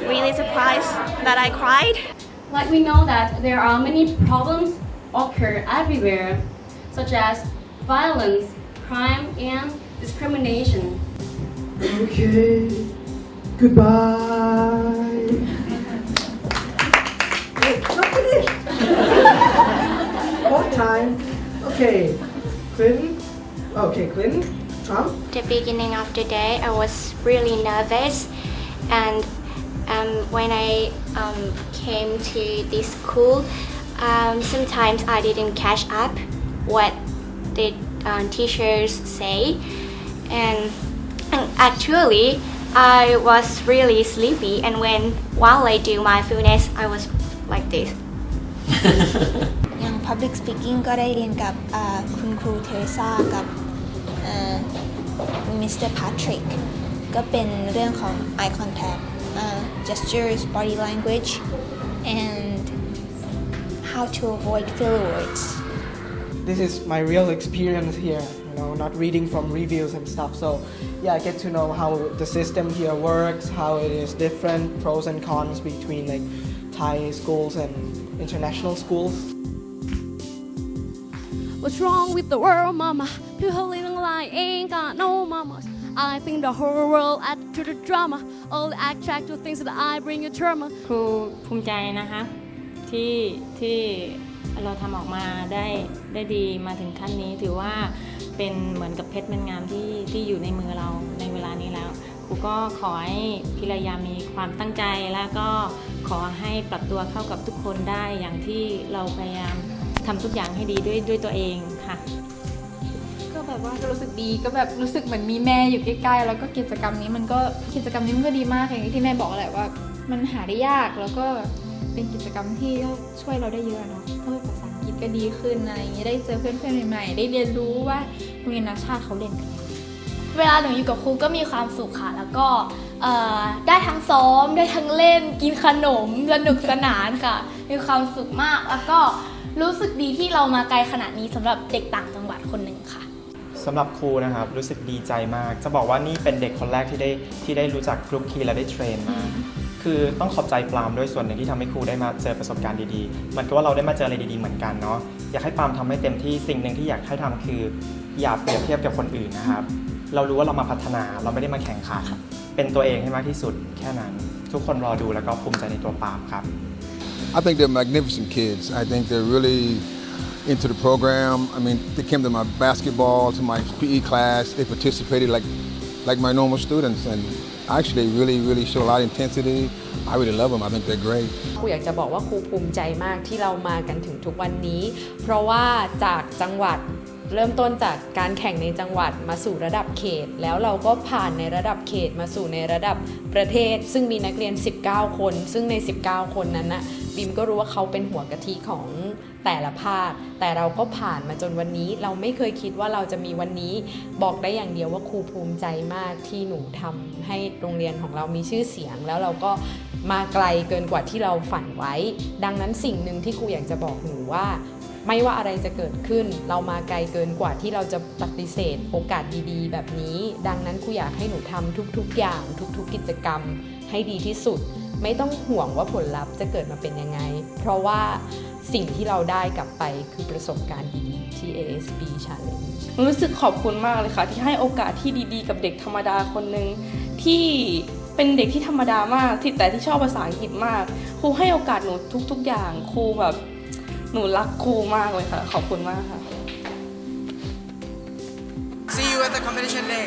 really surprised that I cried. Like we know that there are many problems occur everywhere, such as violence, crime, and discrimination. Okay. Goodbye. Hey, not finished. One time. Okay. Clinton. Okay, Clinton. Trump. the beginning of the day, I was really nervous, and um, when I um, came to this school, um, sometimes I didn't catch up what the uh, teachers say, and, and actually I was really sleepy. And when while I do mindfulness, I was like this. อย่าง Public Speaking ก็ได้เรียนกับอ่าคุณครูเทเรซ่ากับมิสเตอร์แพทริกก็เป็นเรื่องของ eye contact อ่า gestures body language and how to avoid filler words This is my real experience here. You know, not reading from reviews and stuff. So, yeah, I get to know how the system here works, how it is different, pros and cons between like Thai schools and international schools. What's wrong with the world, mama? People living like ain't got no mamas. I think the whole world add to the drama. All the attractive things that I bring you trauma. ครูภูมิใจนะคะ ที่ที่เราทำออกมาได้ได้ดีมาถึงขั้นนี้ถือว่าเป็นเหมือนกับเพชรเม็ดงามที่ที่อยู่ในมือเราในเวลานี้แล้วครูก็ขอให้พิรยามีความตั้งใจแล้วก็ขอให้ปรับตัวเข้ากับทุกคนได้อย่างที่เราพยายามทำทุกอย่างให้ดีด้วยด้วยตัวเองค่ะ แบบว่าก็รู้สึกดีก็แบบรู้สึกเหมือนมีแม่อยู่ใกล้ๆ แล้วก็กิจกรรมนี้มันก็กิจกรรมนี้มันก็ดีมากอย่างที่แม่บอกแหละว่า มันหาได้ยากแล้วก็เป็นกิจกรรมที่ช่วยเราได้เยอะเนาะเออภาษาอังกฤษก็ดีขึ้นอะไรอย่างเงี้ยได้เจอเพื่อนๆใหม่ๆ ได้เรียนรู้ว่าโรงเรียนนานาชาติเขาเรียนกันยังไงเวลาหนูอยู่กับครูก็มีความสุขค่ะ แล้วก็เอ่อได้ทั้งซ้อมได้ทั้งเล่น กินขนมสนุกสนานค่ะ มีความสุขมากแล้วก็รู้สึกดีที่เรามาไกลขนาดนี้สำหรับเด็กต่างจังหวัดคนหนึ่งค่ะ สำหรับครูนะครับ รู้สึกดีใจมาก จะบอกว่านี่เป็นเด็กคนแรกที่ได้ที่ได้รู้จักกรุ๊ปคีและได้เทรนมาคือต้องขอบใจปาล์มด้วยส่วนหนึ่งที่ทำให้ครูได้มาเจอประสบการณ์ดีๆ มันก็ว่าเราได้มาเจออะไรดีๆเหมือนกันเนาะอยากให้ปาล์มทำให้เต็มที่สิ่งหนึ่งที่อยากให้ทำคือ อย่าเปรียบเทียบกับคนอื่นนะครับ เรารู้ว่าเรามาพัฒนาเราไม่ได้มาแข่งขันเป็นตัวเองให้มากที่สุดแค่นั้น ทุกคนรอดูแล้วก็ภูมิใจในตัวปาล์มครับ I think they're magnificent kids. I think they're really into the program. I mean, they came to my basketball, to my PE class. They participated like, like my normal students, and actually, they really, really show a lot of intensity. I really love them. I think they're great. ครูอยากจะบอกว่าครูภูมิใจมากที่เรามากันถึงทุกวันนี้ เพราะว่าจากจังหวัดเริ่มต้นจากการแข่งในจังหวัดมาสู่ระดับเขต แล้วเราก็ผ่านในระดับเขตมาสู่ในระดับประเทศ ซึ่งมีนักเรียน 19 คน ซึ่งใน 19 คนนั้นนะ บิมก็รู้ว่าเขาเป็นหัวกะทิของแต่ละภาค แต่เราก็ผ่านมาจนวันนี้ เราไม่เคยคิดว่าเราจะมีวันนี้ บอกได้อย่างเดียวว่าครูภูมิใจมากที่หนูทำให้โรงเรียนของเรามีชื่อเสียง แล้วเราก็มาไกลเกินกว่าที่เราฝันไว้ ดังนั้นสิ่งหนึ่งที่ครูอยากจะบอกหนูว่า ไม่ว่าอะไรจะเกิดขึ้น เรามาไกลเกินกว่าที่เราจะปฏิเสธ โอกาสดีๆ แบบนี้ ดังนั้นครูอยากให้หนูทำทุกๆ อย่าง ทุกๆ กิจกรรม ให้ดีที่สุด ไม่ต้องห่วงว่าผลลัพธ์จะเกิดมาเป็นยังไง เพราะว่าสิ่งที่เราได้กลับไปคือประสบการณ์ดีๆที่ ASB Challenge รู้สึกขอบคุณมากเลยค่ะ ที่ให้โอกาสที่ดีๆ กับเด็กธรรมดาคนหนึ่งที่เป็นเด็กที่ธรรมดามากแต่ที่ชอบภาษาอังกฤษมาก ครูให้โอกาสหนูทุก ๆ อย่าง ครูแบบ หนูรักครูมากเลยค่ะ ขอบคุณมากค่ะ See you at the competition day.